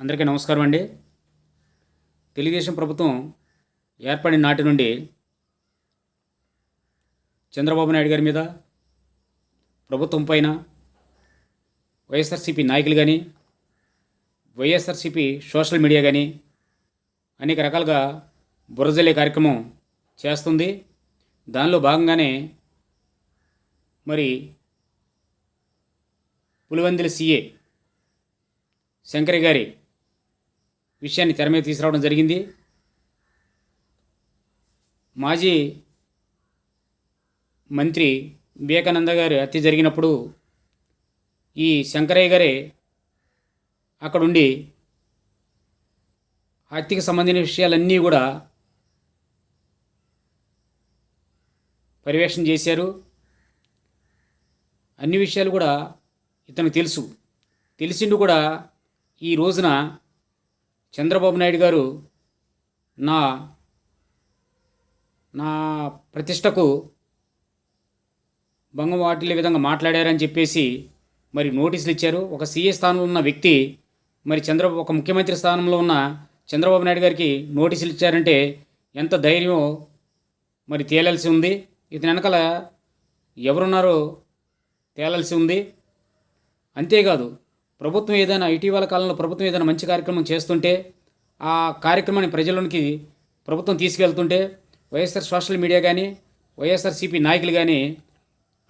అందరికీ నమస్కారం అండి. తెలుగుదేశం ప్రభుత్వం ఏర్పడిన నాటి నుండి చంద్రబాబు నాయుడు గారి మీద ప్రభుత్వం పైన వైఎస్ఆర్సీపీ నాయకులు కానీ వైఎస్ఆర్సీపీ సోషల్ మీడియా కానీ అనేక రకాలుగా బురజల్లే కార్యక్రమం చేస్తుంది. దానిలో భాగంగానే మరి పులివెందుల సీఏ శంకరి గారి విషయాన్ని తెర మీద తీసుకురావడం జరిగింది. మాజీ మంత్రి వివేకానంద గారి హత్య జరిగినప్పుడు ఈ శంకరయ్య గారే అక్కడుండి హత్యకు సంబంధించిన విషయాలన్నీ కూడా పర్యవేక్షణ చేశారు. అన్ని విషయాలు కూడా ఇతనికి తెలుసు. తెలిసిండు కూడా ఈ రోజున చంద్రబాబు నాయుడు గారు నా నా ప్రతిష్టకు భంగం వాటిల్లే విధంగా మాట్లాడారని చెప్పేసి మరి నోటీసులు ఇచ్చారు. ఒక సీఏ స్థానంలో ఉన్న వ్యక్తి మరి చంద్ర ఒక ముఖ్యమంత్రి స్థానంలో ఉన్న చంద్రబాబు నాయుడు గారికి నోటీసులు ఇచ్చారంటే ఎంత ధైర్యం మరి తేలాల్సి ఉంది. ఇతని వెనకాల ఎవరున్నారో తేలాల్సి ఉంది. అంతేకాదు ప్రభుత్వం ఏదైనా ఇటీవల కాలంలో ప్రభుత్వం ఏదైనా మంచి కార్యక్రమం చేస్తుంటే ఆ కార్యక్రమాన్ని ప్రజల్లోనికి ప్రభుత్వం తీసుకెళ్తుంటే వైఎస్ఆర్ సోషల్ మీడియా కానీ వైఎస్ఆర్సీపీ నాయకులు కానీ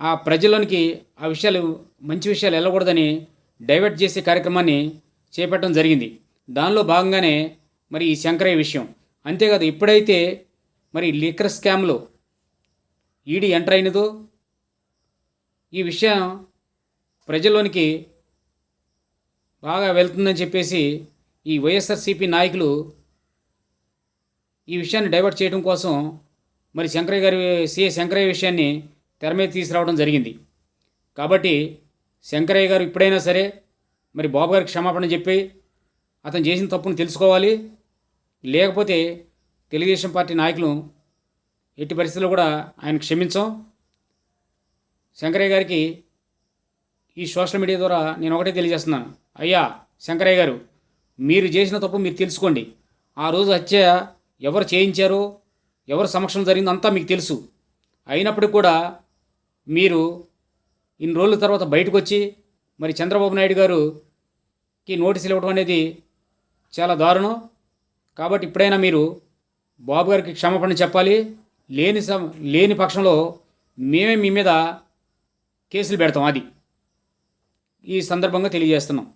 ఆ ప్రజల్లోనికి ఆ విషయాలు మంచి విషయాలు వెళ్ళకూడదని డైవర్ట్ చేసే కార్యక్రమాన్ని చేపట్టడం జరిగింది. దానిలో భాగంగానే మరి ఈ శంకరయ్య విషయం. అంతేకాదు ఎప్పుడైతే మరి లిక్కర్ స్కామ్లో ఈడీ ఎంటర్ అయినదో ఈ విషయం ప్రజల్లోనికి బాగా వెళ్తుందని చెప్పేసి ఈ వైఎస్ఆర్సీపీ నాయకులు ఈ విషయాన్ని డైవర్ట్ చేయడం కోసం మరి శంకరయ్య గారి సీఏ శంకరయ్య విషయాన్ని తెర మీద తీసుకురావడం జరిగింది. కాబట్టి శంకరయ్య గారు ఇప్పుడైనా సరే మరి బాబు గారికి క్షమాపణ చెప్పి అతను చేసిన తప్పును తెలుసుకోవాలి. లేకపోతే తెలుగుదేశం పార్టీ నాయకులు ఎట్టి పరిస్థితుల్లో కూడా ఆయన క్షమించాం. శంకరయ్య గారికి ఈ సోషల్ మీడియా ద్వారా నేను ఒకటే తెలియజేస్తున్నాను. అయ్యా శంకరయ్య గారు మీరు చేసిన తప్పు మీరు తెలుసుకోండి. ఆ రోజు హత్య ఎవరు చేయించారో ఎవరు సమక్షం జరిగిందో అంతా మీకు తెలుసు. అయినప్పటికి కూడా మీరు ఇన్ని రోజుల తర్వాత బయటకు వచ్చి మరి చంద్రబాబు నాయుడు గారుకి నోటీసులు ఇవ్వడం అనేది చాలా దారుణం. కాబట్టి ఇప్పుడైనా మీరు బాబు గారికి క్షమాపణ చెప్పాలి. లేని సమ లేని పక్షంలో మేమే మీ మీద కేసులు పెడతాం అది. ఈ సందర్భంగా తెలియజేస్తున్నాం.